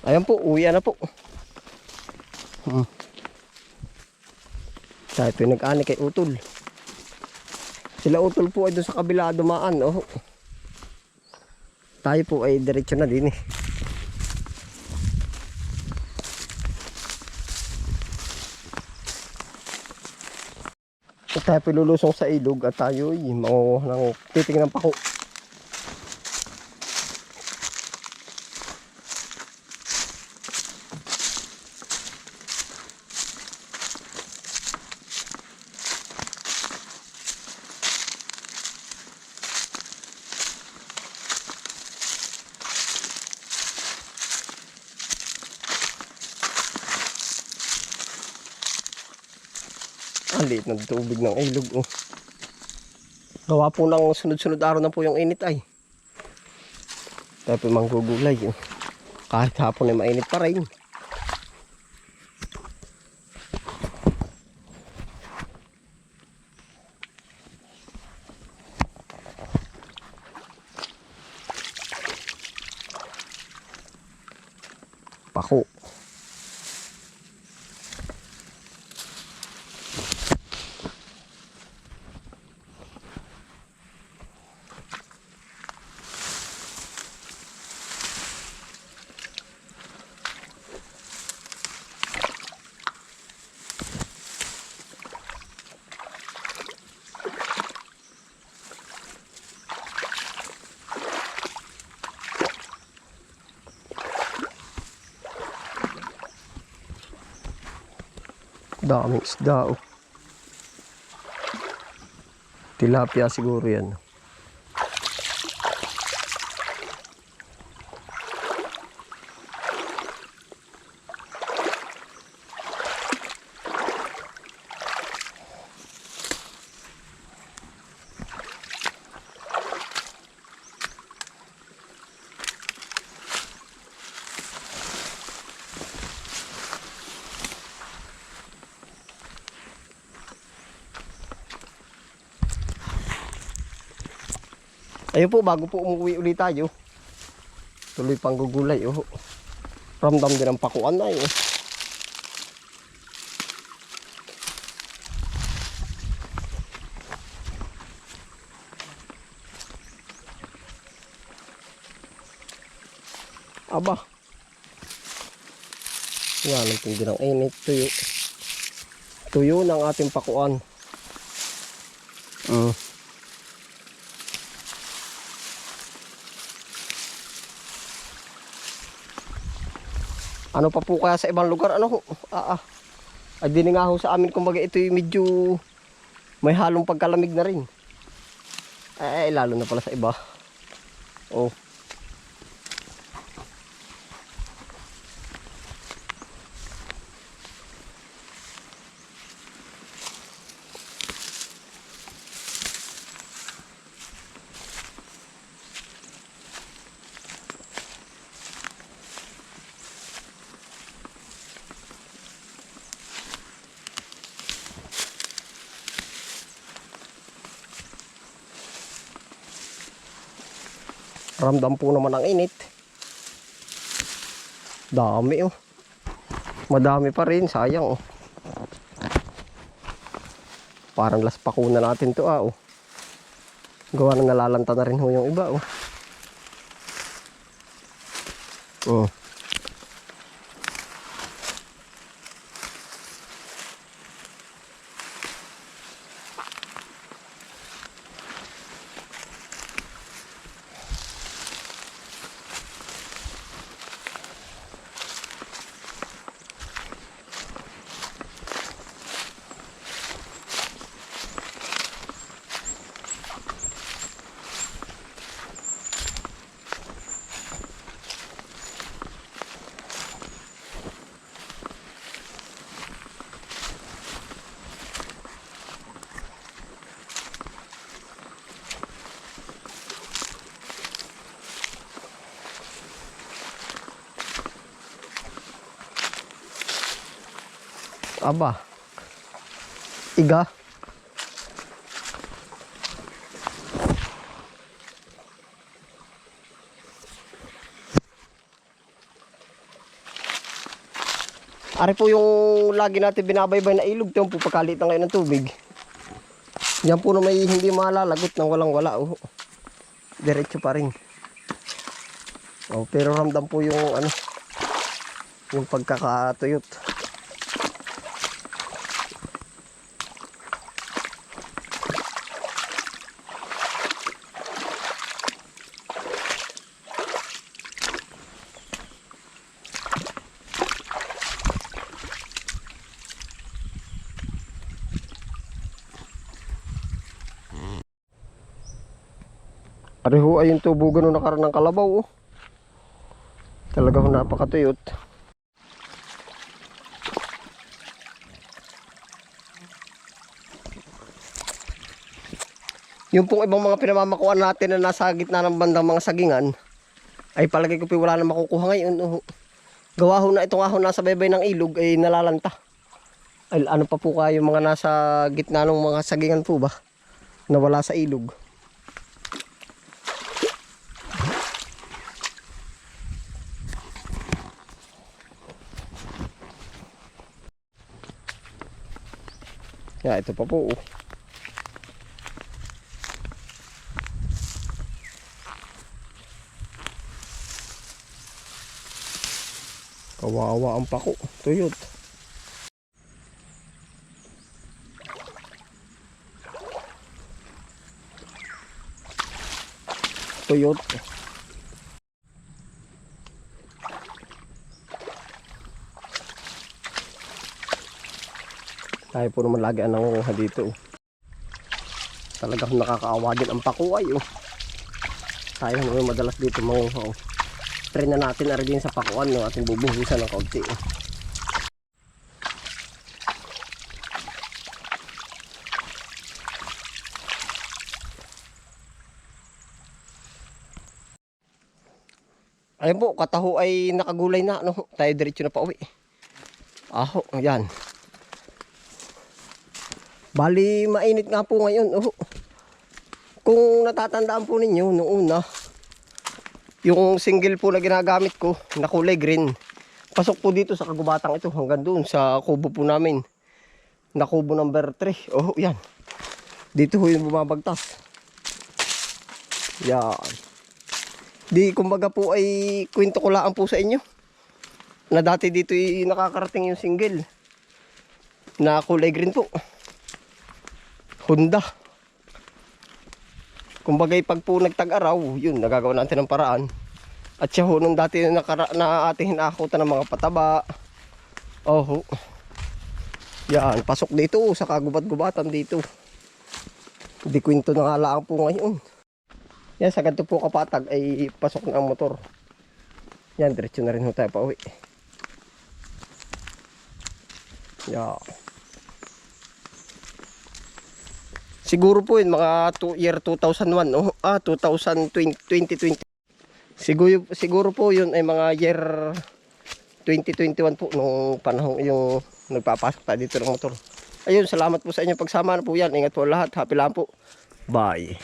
Ayan po, uwi na po. Hmm. Tayo po nag-ani kay Utol. Sila Utol po ay doon sa kabila dumaan. Oh. Tayo po ay diretso na din eh. At tayo po lulusong sa ilog at tayo ay titingnan pa ko. Liit ng tubig ng ilog. Oh. Gawa po ng sunod-sunod araw na po yung init ay. Tayo po manggugulay. Oh. Kahit hapon ay mainit pa rin. Pako. Daming isda oh. Tilapia siguro yan. Ayun po, bago po umuwi ulit tayo. Tuloy pang gugulay. Oh. Ramdam din ang pakuan na eh. Aba. Yan, ang tindi ng init. Tuyo. Tuyo ng ating pakuan. Mm. Ano pa po kaya sa ibang lugar? Ano? Ah, ah. Ay, di nga ho sa amin, kumbaga ito yung medyo may halong pagkalamig na rin. Ay, lalo na pala sa iba. Oh. Ramdam po naman ang init. Dami oh. Madami pa rin, sayang oh. Parang las pakuna natin to ah oh. Gawa na nalalanta na rin ho yung iba oh. Oh. Aba. Iga. Ari po yung lagi natin binabaybay na ilog. Ito po pagkalit ng tubig. Yan po na may hindi malalagot ng walang wala. Oh. Diretso pa rin. Oh, pero ramdam po yung ano yung pagkakatuyot. Pareho ay yung tubo ganun nakaroon ng kalabaw. Oh. Talaga ho napakatuyot. Yung pong ibang mga pinamamakuan natin na nasa gitna ng bandang mga sagingan, ay palagay ko wala na makukuha ngayon. Oh. Gawa ho na itong ahon nasa baybay ng ilog ay nalalanta. Ay, ano pa po kayo mga nasa gitna ng mga sagingan po ba? Na wala sa ilog. Ya, ito pa po. oh. Kawawa ang pako. Tuyot. Tuyot. Tayo po naman lagi ang nangunguha dito. Talagang nakakaawa din ang pakuay. Oh. Tayo naman madalas dito mangunguha. Oh. Try na natin na din sa pakuan. No? Ating bubuhusan ng kaunti. Oh. Ayun po, kataho ay nakagulay na. Ano, tayo diretso na pa uwi. Aho, yan. Bali, mainit nga po ngayon. Oh. Kung natatandaan po ninyo, noong una, yung single po na ginagamit ko, na kulay green, pasok po dito sa kagubatang ito hanggang doon sa kubo po namin. Na kubo number 3. Oh, yan. Dito ho yung bumabagtas. Yan. Di, kumbaga po ay kwento ko lang po sa inyo. Na dati dito ay nakakarating yung single. Na kulay green po. Honda. Kumbaga pag po nagtag-araw, yun, nagagawa natin ng paraan. At siya ho, nung dati na, nakara, na ating hinakutan ng mga pataba. Oh, yan, pasok dito sa kagubat-gubatan dito. Di kwento na nga lang po ngayon. Yan, sa ganito po kapatag ay pasok na ang motor. Yan, diretso na rin ho tayo pa uwi. Yan. Siguro po yun, mga two, year 2001, oh, ah, 2020, 2020. Siguro, siguro po yun ay mga year 2021 po, nung panahon yung nagpapasok tayo dito ng motor. Ayun, salamat po sa inyong pagsama na po yan. Ingat po lahat. Happy lang po. Bye.